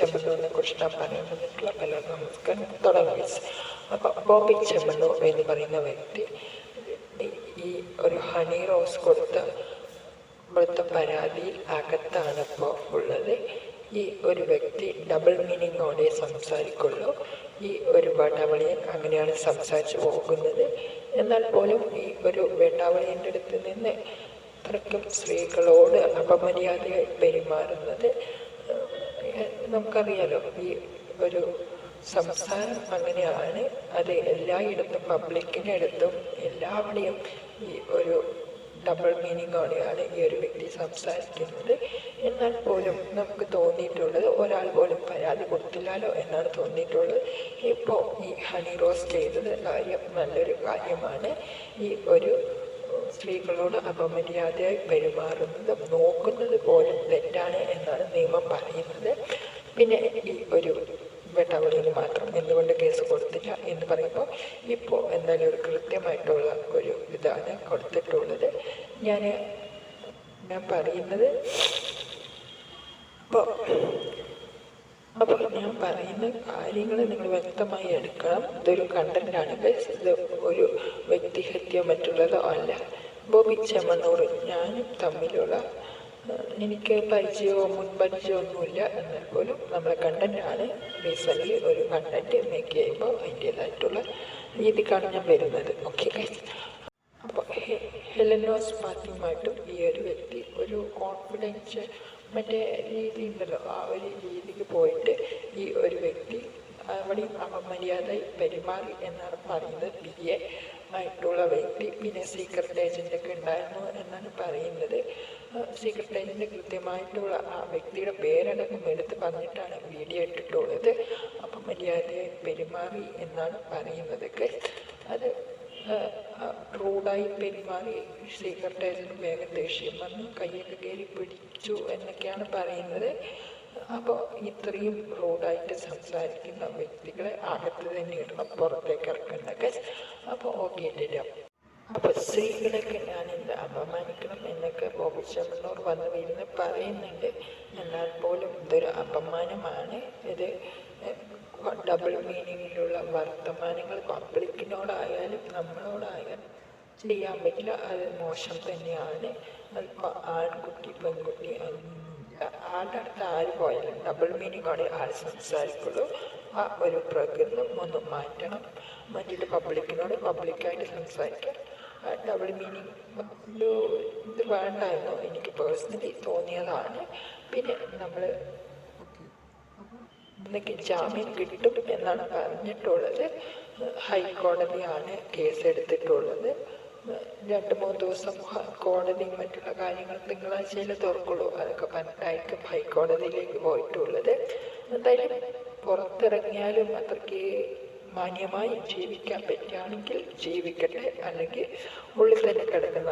ചെമ്മണ്ണൂരിനെ കുറിച്ചിട്ടാണ് പറയാൻ വന്നിട്ടുള്ള പല നമസ്കാരം തുടങ്ങി അപ്പോൾ ബോബി ചെമ്മണ്ണൂർ എന്ന് പറയുന്ന വ്യക്തി ഈ ഒരു ഹണി റോസ് കൊടുത്ത ഇവിടുത്തെ പരാതിയിൽ അകത്താണ് ഇപ്പോൾ ഉള്ളത് ഈ ഒരു വ്യക്തി ഡബിൾ മീനിങ്ങോടെ സംസാരിക്കുള്ളൂ ഈ ഒരു വേട്ടാവളിയൻ അങ്ങനെയാണ് സംസാരിച്ചു പോകുന്നത് എന്നാൽ പോലും ഈ ഒരു വേട്ടാവളിയന്റെ അടുത്ത് നിന്ന് അത്രയ്ക്കും സ്ത്രീകളോട് അപമര്യാദയായി പെരുമാറുന്നത് നമുക്കറിയാലോ ഈ ഒരു സംസാരം അങ്ങനെയാണ്. അത് എല്ലായിടത്തും പബ്ലിക്കിന്റെ അടുത്തും എല്ലാവിടെയും ഈ ഒരു ഡബിൾ മീനിങ്ങോടെയാണ് ഈ ഒരു വ്യക്തി സംസാരിക്കുന്നത്. എന്നാൽ പോലും നമുക്ക് തോന്നിയിട്ടുള്ളത് ഒരാൾ പോലും പരാതി കൊടുത്തില്ലല്ലോ എന്നാണ് തോന്നിയിട്ടുള്ളത്. ഇപ്പോൾ ഈ ഹണി റോസ് ചെയ്തത് കാര്യം നല്ലൊരു കാര്യമാണ്. ഈ ഒരു സ്ത്രീകളോട് അപമര്യാദയായി പെരുമാറുന്നത് നോക്കുന്നത് പോലും തെറ്റാണ് എന്നാണ് നിയമം പറയുന്നത്. പിന്നെ ഈ ഒരു വെട്ടാവളിയിൽ മാത്രം എന്തുകൊണ്ട് കേസ് കൊടുത്തില്ല എന്ന് പറയുമ്പോൾ ഇപ്പോൾ എന്തായാലും ഒരു കൃത്യമായിട്ടുള്ള ഒരു ഇതാണ് കൊടുത്തിട്ടുള്ളത്. ഞാൻ ഞാൻ പറയുന്നത് അപ്പോൾ അപ്പോൾ ഞാൻ പറയുന്ന കാര്യങ്ങൾ നിങ്ങൾ വ്യക്തമായി എടുക്കണം. ഇതൊരു കണ്ടന്റാണ് ബസ് ഇത് ഒരു വ്യക്തിഹത്യ മറ്റുള്ളതോ അല്ല. ബോബി ചെമ്മന്നൂർ ഞാനും തമ്മിലുള്ള എനിക്ക് പരിചയമോ മുൻപരിചയമോ ഒന്നുമില്ല. എന്നാൽ പോലും നമ്മളെ കണ്ടന്റാണ്. ബേസിക്കലി ഒരു കണ്ടന്റ് മേക്ക് ചെയ്യുമ്പോൾ അതിന്റേതായിട്ടുള്ള രീതിക്കാണ് ഞാൻ വരുന്നത്. ഓക്കെ അപ്പോൾ ഹെലനോസ് മാത്യുമായിട്ടും ഈ ഒരു വ്യക്തി ഒരു കോൺഫിഡൻസ് മറ്റേ രീതി ഉണ്ടല്ലോ ആ ഒരു രീതിക്ക് പോയിട്ട് ഈ ഒരു വ്യക്തി അവിടെ അപമര്യാദയായി പെരുമാറി എന്നാണ് പറയുന്നത്. ബി എ ആയിട്ടുള്ള വ്യക്തി പിന്നെ സീക്രട്ട് ഏജന്റൊക്കെ ഉണ്ടായിരുന്നു എന്നാണ് പറയുന്നത്. സീക്രട്ട് ഏജന്റ് കൃത്യമായിട്ടുള്ള ആ വ്യക്തിയുടെ പേരടക്കം എടുത്ത് പറഞ്ഞിട്ടാണ് വീഡിയോ ഇട്ടിട്ടുള്ളത് അപ്പം മര്യാദയെ പെരുമാറി എന്നാണ് പറയുന്നതൊക്കെ അത് റൂഡായി പെരുമാറി സീക്രട്ടേറിയറ്റിന് വേഗം ദേഷ്യം വന്നു കൈയൊക്കെ കയറി പിടിച്ചു എന്നൊക്കെയാണ് പറയുന്നത് അപ്പോൾ ഇത്രയും റൂഡായിട്ട് സംസാരിക്കുന്ന വ്യക്തികളെ അകത്ത് തന്നെ ഇടണം പുറത്തേക്ക് ഇറക്കുന്നൊക്കെ അപ്പോൾ ഓക്കെ ഇട്ടില്ല അപ്പോൾ സ്ത്രീകളൊക്കെ ഞാൻ അപമാനിക്കണം എന്നൊക്കെ ബോബി ചെമ്മണ്ണൂർ വന്ന് വീരുന്ന് പറയുന്നുണ്ട്. എന്നാൽ പോലും ഇതൊരു അപമാനമാണ്. ഇത് ഡബിൾ മീനിങ്ങിലുള്ള വർത്തമാനങ്ങൾ പബ്ലിക്കിനോടായാലും നമ്മളോടായാലും ചെയ്യാൻ പറ്റില്ല. അത് മോശം തന്നെയാണ്. അതിപ്പോൾ ആൺകുട്ടി പെൺകുട്ടി ആളുടെ അടുത്ത് ആര് പോയാലും ഡബിൾ മീനിങ്ങോടെ ആൾ സംസാരിക്കുള്ളൂ. ആ ഒരു പ്രകൃതം ഒന്ന് മാറ്റണം. മറ്റിട്ട് പബ്ലിക്കിനോട് പബ്ലിക്കായിട്ട് സംസാരിക്കാം ഡബിൾ മീനിങ് ഒരു ഇത് വേണ്ടായിരുന്നു. എനിക്ക് പേഴ്സണലി തോന്നിയതാണ്. പിന്നെ നമ്മൾ ഇന്നേക്ക് ജാമ്യം കിട്ടും എന്നാണ് പറഞ്ഞിട്ടുള്ളത്. ഹൈക്കോടതിയാണ് കേസ് എടുത്തിട്ടുള്ളത് രണ്ട് മൂന്ന് ദിവസം കോടതിയും മറ്റുള്ള കാര്യങ്ങൾ തിങ്കളാഴ്ചയിൽ തുറക്കുള്ളൂ അതൊക്കെ പറഞ്ഞിട്ടായിരിക്കും ഹൈക്കോടതിയിലേക്ക് പോയിട്ടുള്ളത്. എന്തായാലും പുറത്തിറങ്ങിയാലും അത്രയ്ക്ക് മാന്യമായി ജീവിക്കാൻ പറ്റുകയാണെങ്കിൽ ജീവിക്കട്ടെ അല്ലെങ്കിൽ ഉള്ളിൽ തന്നെ കിടക്കുന്ന